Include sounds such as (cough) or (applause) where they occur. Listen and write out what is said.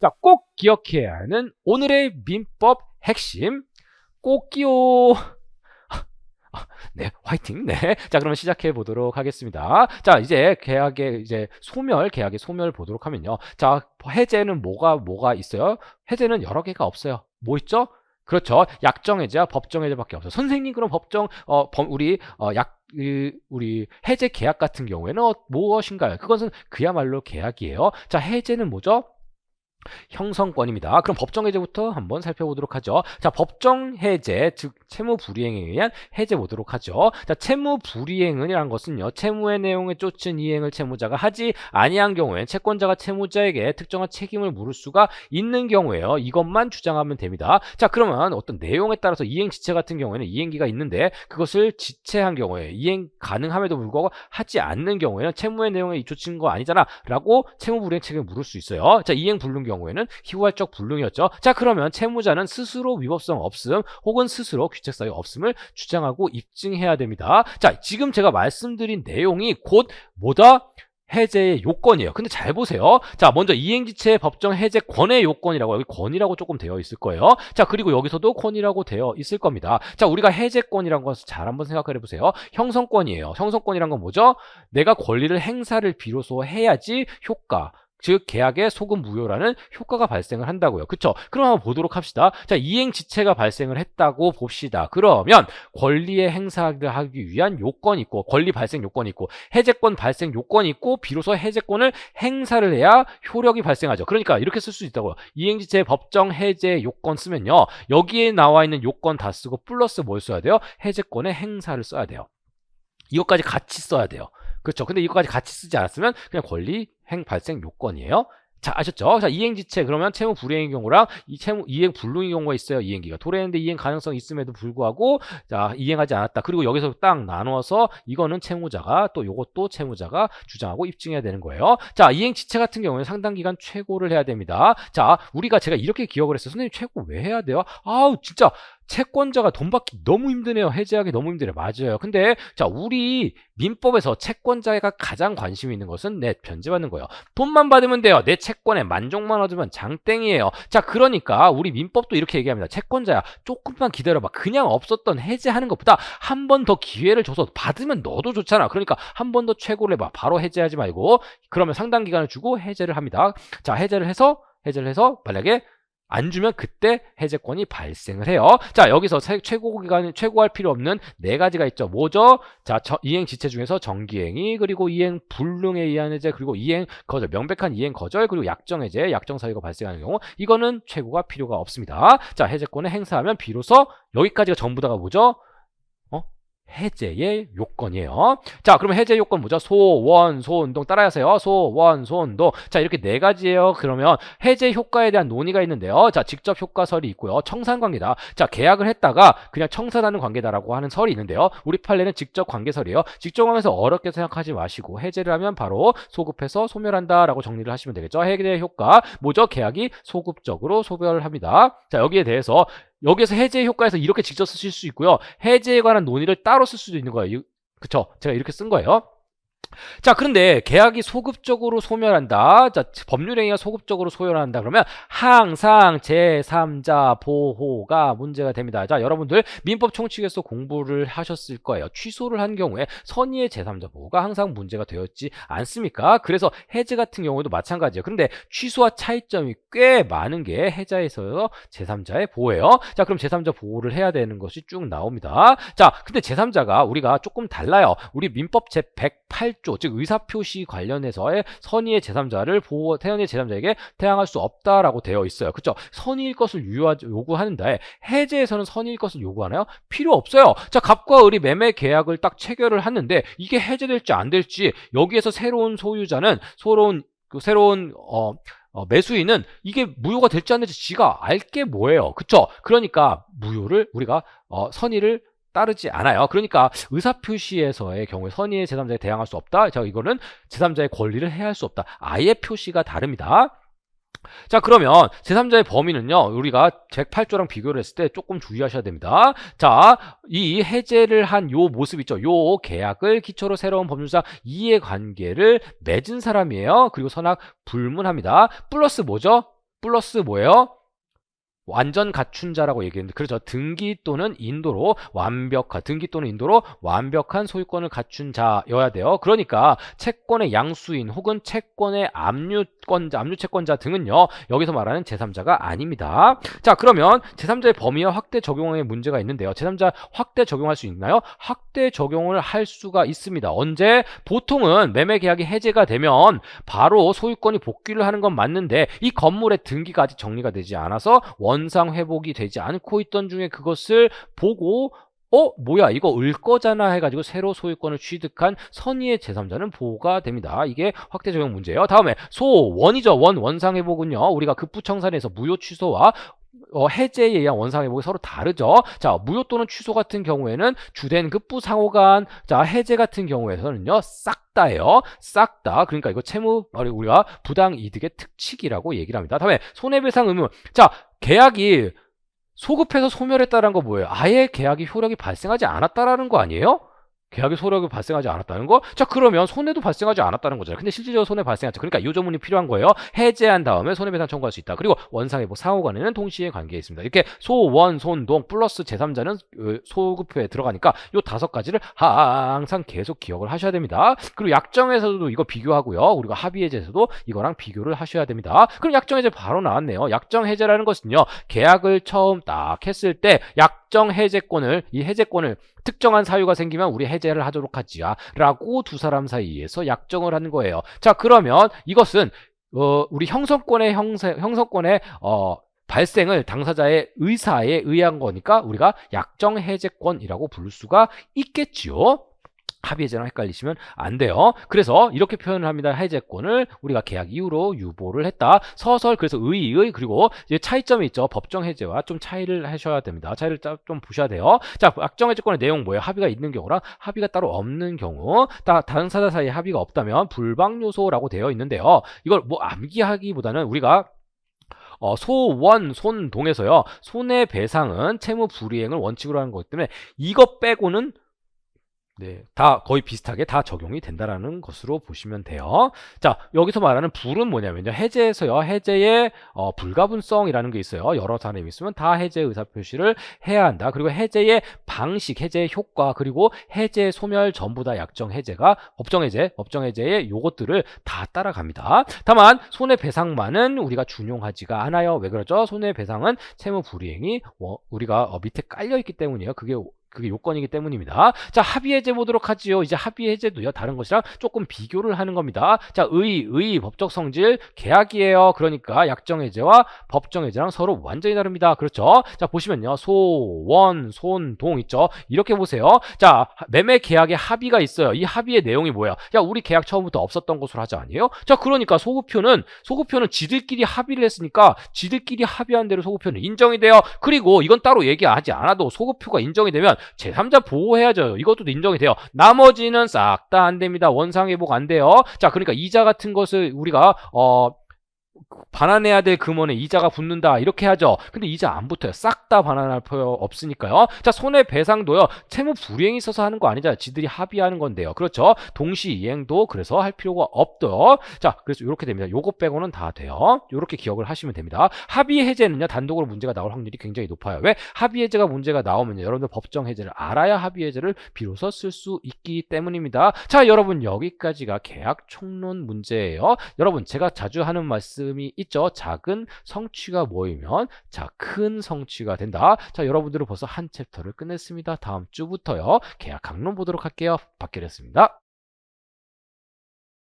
자, 꼭 기억해야 하는 오늘의 민법 핵심. 꼭 끼워. (laughs) 네, 화이팅. 네. 자, 그러면 시작해 보도록 하겠습니다. 자, 이제 계약의 이제 소멸, 계약의 소멸 보도록 하면요. 자, 해제는 뭐가 뭐가 있어요? 해제는 여러 개가 없어요. 뭐 있죠? 그렇죠. 약정 해제와 법정 해제밖에 없어요. 선생님 그럼 법정 어 범, 우리 어약 우리 해제 계약 같은 경우에는 어, 무엇인가요? 그것은 그야말로 계약이에요. 자, 해제는 뭐죠? 형성권입니다. 그럼 법정 해제부터 한번 살펴보도록 하죠. 자, 법정 해제, 즉 채무 불이행에 의한 해제 보도록 하죠. 자, 채무 불이행은이란 것은요. 채무의 내용에 쫓은 이행을 채무자가 하지 아니한 경우엔 채권자가 채무자에게 특정한 책임을 물을 수가 있는 경우에요. 이것만 주장하면 됩니다. 자, 그러면 어떤 내용에 따라서 이행 지체 같은 경우에는 이행기가 있는데 그것을 지체한 경우에 이행 가능함에도 불구하고 하지 않는 경우에는 채무의 내용에 이쫓은 거 아니잖아 라고 채무 불이행 책임을 물을 수 있어요. 자, 이행 불능 경우에는 희후할적 불능이었죠. 자 그러면 채무자는 스스로 위법성 없음 혹은 스스로 귀책 사유 없음을 주장하고 입증해야 됩니다. 자 지금 제가 말씀드린 내용이 곧 뭐다? 해제의 요건이에요. 근데 잘 보세요. 자, 먼저 이행지체 법정 해제 권의 요건이라고 여기 권이라고 조금 되어 있을 거예요. 자, 그리고 여기서도 권이라고 되어 있을 겁니다. 자, 우리가 해제권이란 것을 잘 한번 생각해 보세요. 형성권이에요. 형성권이란 건 뭐죠? 내가 권리를 행사를 비로소 해야지 효과 즉 계약의 소금 무효라는 효과가 발생을 한다고요. 그쵸? 그럼 한번 보도록 합시다. 자, 이행 지체가 발생을 했다고 봅시다. 그러면 권리의 행사를 하기 위한 요건이 있고 권리 발생 요건이 있고 해제권 발생 요건이 있고 비로소 해제권을 행사를 해야 효력이 발생하죠. 그러니까 이렇게 쓸 수 있다고요. 이행 지체 법정 해제 요건 쓰면요. 여기에 나와 있는 요건 다 쓰고 플러스 뭘 써야 돼요? 해제권의 행사를 써야 돼요. 이것까지 같이 써야 돼요. 그렇죠. 근데 이거까지 같이 쓰지 않았으면 그냥 권리 행 발생 요건이에요. 자, 아셨죠? 자, 이행지체 그러면 채무 불이행의 경우랑 이 채무 이행 불능의 경우가 있어요. 이행기가 도래했는데 이행 가능성 있음에도 불구하고 자, 이행하지 않았다. 그리고 여기서 딱 나누어서 이거는 채무자가 또 요것도 채무자가 주장하고 입증해야 되는 거예요. 자, 이행지체 같은 경우는 상당 기간 최고를 해야 됩니다. 자, 우리가 제가 이렇게 기억을 했어요. 선생님 최고 왜 해야 돼요? 아우, 진짜 채권자가 돈 받기 너무 힘드네요. 해지하기 너무 힘드네요. 맞아요. 근데 자 우리 민법에서 채권자가 가장 관심 있는 것은 내 변제받는 거예요. 돈만 받으면 돼요. 내 채권에 만족만 얻으면 장땡이에요. 자 그러니까 우리 민법도 이렇게 얘기합니다. 채권자야 조금만 기다려봐. 그냥 없었던 해제하는 것보다 한 번 더 기회를 줘서 받으면 너도 좋잖아. 그러니까 한 번 더 최고를 해봐. 바로 해제하지 말고 그러면 상당 기간을 주고 해제를 합니다. 자 해제를 해서 해제를 해서 만약에 안 주면 그때 해제권이 발생을 해요. 자, 여기서 최고 기간 최고할 필요 없는 네 가지가 있죠. 뭐죠? 자, 저, 이행 지체 중에서 정기행위, 그리고 이행 불능에 의한 해제, 그리고 이행 거절, 명백한 이행 거절, 그리고 약정 해제, 약정 사유가 발생하는 경우 이거는 최고가 필요가 없습니다. 자, 해제권을 행사하면 비로소 여기까지가 전부 다가 뭐죠? 해제의 요건이에요. 자, 그러면 해제 요건 뭐죠? 소원, 소운동 따라하세요. 소원, 소운동. 자, 이렇게 네 가지예요. 그러면 해제 효과에 대한 논의가 있는데요. 자, 직접 효과설이 있고요. 청산 관계다. 자, 계약을 했다가 그냥 청산하는 관계다라고 하는 설이 있는데요. 우리 판례는 직접 관계설이에요. 직접 하면서 어렵게 생각하지 마시고 해제를 하면 바로 소급해서 소멸한다라고 정리를 하시면 되겠죠. 해제 효과 뭐죠? 계약이 소급적으로 소멸합니다. 자, 여기에 대해서 여기에서 해제 효과에서 이렇게 직접 쓰실 수 있고요. 해제에 관한 논의를 따로 쓸 수도 있는 거예요. 그쵸? 제가 이렇게 쓴 거예요. 자, 그런데 계약이 소급적으로 소멸한다. 자, 법률 행위가 소급적으로 소멸한다. 그러면 항상 제3자 보호가 문제가 됩니다. 자, 여러분들 민법 총칙에서 공부를 하셨을 거예요. 취소를 한 경우에 선의의 제3자 보호가 항상 문제가 되었지 않습니까? 그래서 해제 같은 경우도 마찬가지예요. 그런데 취소와 차이점이 꽤 많은 게 해자에서 제3자의 보호예요. 자, 그럼 제3자 보호를 해야 되는 것이 쭉 나옵니다. 자, 근데 제3자가 우리가 조금 달라요. 우리 민법 제108 1즉 의사표시 관련해서의 선의의 제3자를 보호 태연의 제3자에게 태양할 수 없다라고 되어 있어요. 그렇죠? 선의일 것을 유하, 요구하는데 해제에서는 선의일 것을 요구하나요? 필요 없어요. 자, 갑과 을이 매매 계약을 딱 체결을 하는데 이게 해제될지 안 될지 여기에서 새로운 소유자는 새로운 그 새로운 어 어, 매수인은 이게 무효가 될지 안 될지 지가 알게 뭐예요. 그쵸? 그러니까 무효를 우리가 어, 선의를 따르지 않아요. 그러니까 의사표시에서의 경우에 선의의 제3자에 대항할 수 없다. 자, 이거는 제3자의 권리를 해할 수 없다. 아예 표시가 다릅니다. 자 그러면 제3자의 범위는요 우리가 108조랑 비교를 했을 때 조금 주의하셔야 됩니다 자이 해제를 한 요 모습 있죠 요 계약을 기초로 새로운 법률상 이해관계를 맺은 사람이에요 그리고 선악 불문합니다 플러스 뭐죠 플러스 뭐예요? 완전 갖춘 자라고 얘기했는데 그렇죠 등기 또는 인도로 완벽한 등기 또는 인도로 완벽한 소유권을 갖춘 자여야 돼요. 그러니까 채권의 양수인 혹은 채권의 압류권자 압류채권자 등은요 여기서 말하는 제3자가 아닙니다. 자 그러면 제3자의 범위와 확대 적용에 문제가 있는데요. 제3자 확대 적용할 수 있나요? 확대 적용을 할 수가 있습니다. 언제? 보통은 매매 계약이 해제가 되면 바로 소유권이 복귀를 하는 건 맞는데 이 건물의 등기가 아직 정리가 되지 않아서 원상 회복이 되지 않고 있던 중에 그것을 보고 어 뭐야 이거 을 거잖아 해가지고 새로 소유권을 취득한 선의의 제3자는 보호가 됩니다. 이게 확대 적용 문제예요. 다음에 소원이죠. 원 원상 회복은요. 우리가 급부청산에서 무효 취소와 어, 해제에 의한 원상회복이 서로 다르죠. 자, 무효 또는 취소 같은 경우에는 주된 급부 상호간, 자, 해제 같은 경우에서는요, 싹 다예요. 싹 다. 그러니까 이거 채무, 우리가 부당 이득의 특칙이라고 얘기를 합니다. 다음에 손해배상 의무. 자, 계약이 소급해서 소멸했다는 거 뭐예요? 아예 계약이 효력이 발생하지 않았다라는 거 아니에요? 계약의 소력이 발생하지 않았다는 거? 자, 그러면 손해도 발생하지 않았다는 거잖아요. 근데 실질적으로 손해 발생했죠. 그러니까 이 조문이 필요한 거예요. 해제한 다음에 손해배상 청구할 수 있다. 그리고 원상회복 상호 간에는 동시에 관계에 있습니다. 이렇게 소원, 손, 동 플러스 제3자는 소급표에 들어가니까 이 다섯 가지를 항상 계속 기억을 하셔야 됩니다. 그리고 약정에서도 이거 비교하고요. 우리가 합의해제에서도 이거랑 비교를 하셔야 됩니다. 그럼 약정해제 바로 나왔네요. 약정해제라는 것은요. 계약을 처음 딱 했을 때 약 정 해제권을 이 해제권을 특정한 사유가 생기면 우리 해제를 하도록 하지야 라고 두 사람 사이에서 약정을 하는 거예요. 자 그러면 이것은 어, 우리 형성권의 형사, 형성권의 어, 발생을 당사자의 의사에 의한 거니까 우리가 약정 해제권이라고 부를 수가 있겠지요. 합의해제랑 헷갈리시면 안 돼요. 그래서 이렇게 표현을 합니다. 해제권을 우리가 계약 이후로 유보를 했다. 서설 그래서 의의 그리고 이제 차이점이 있죠. 법정 해제와 좀 차이를 하셔야 됩니다. 차이를 좀 보셔야 돼요. 자, 약정 해제권의 내용 뭐예요? 합의가 있는 경우랑 합의가 따로 없는 경우. 다 다른 사자 사이에 합의가 없다면 불방 요소라고 되어 있는데요. 이걸 뭐 암기하기보다는 우리가 어, 소원, 손동에서요. 손해배상은 채무 불이행을 원칙으로 하는 거기 때문에 이것 빼고는 네, 다 거의 비슷하게 다 적용이 된다라는 것으로 보시면 돼요. 자, 여기서 말하는 불은 뭐냐면요. 해제에서요. 해제의 어, 불가분성이라는 게 있어요. 여러 사람이 있으면 다 해제 의사 표시를 해야 한다. 그리고 해제의 방식, 해제의 효과, 그리고 해제 소멸 전부 다 약정 해제가 법정 해제, 법정 해제의 요것들을 다 따라갑니다. 다만 손해 배상만은 우리가 준용하지가 않아요. 왜 그러죠? 손해 배상은 채무 불이행이 어, 우리가 어, 밑에 깔려 있기 때문이에요. 그게 그게 요건이기 때문입니다. 자, 합의 해제 보도록 하지요. 이제 합의 해제도요. 다른 것이랑 조금 비교를 하는 겁니다. 자, 의, 의, 법적 성질, 계약이에요. 그러니까 약정 해제와 법정 해제랑 서로 완전히 다릅니다. 그렇죠? 자, 보시면요. 소, 원, 손, 동 있죠? 이렇게 보세요. 자, 매매 계약에 합의가 있어요. 이 합의의 내용이 뭐야? 야, 우리 계약 처음부터 없었던 것으로 하지 아니에요? 자, 그러니까 소급표는 소급표는 지들끼리 합의를 했으니까 지들끼리 합의한 대로 소급표는 인정이 돼요. 그리고 이건 따로 얘기하지 않아도 소급표가 인정이 되면 제3자 보호해야죠. 이것도 인정이 돼요. 나머지는 싹 다 안 됩니다. 원상회복 안 돼요. 자, 그러니까 이자 같은 것을 우리가 어 반환해야 될 금원에 이자가 붙는다. 이렇게 하죠. 근데 이자 안 붙어요. 싹 다 반환할 필요 없으니까요. 자 손해배상도요. 채무 불이행이 있어서 하는 거 아니잖아요. 지들이 합의하는 건데요. 그렇죠? 동시이행도 그래서 할 필요가 없죠 자 그래서 이렇게 됩니다. 요거 빼고는 다 돼요. 이렇게 기억을 하시면 됩니다. 합의 해제는요. 단독으로 문제가 나올 확률이 굉장히 높아요. 왜? 합의 해제가 문제가 나오면요. 여러분들 법정 해제를 알아야 합의 해제를 비로소 쓸 수 있기 때문입니다. 자 여러분. 여기까지가 계약 총론 문제예요. 여러분 제가 자주 하는 말씀 말씀이 있죠. 작은 성취가 모이면 자, 큰 성취가 된다. 자, 여러분들은 벌써 한 챕터를 끝냈습니다. 다음 주부터요. 계약 강론 보도록 할게요. 박결이었습니다.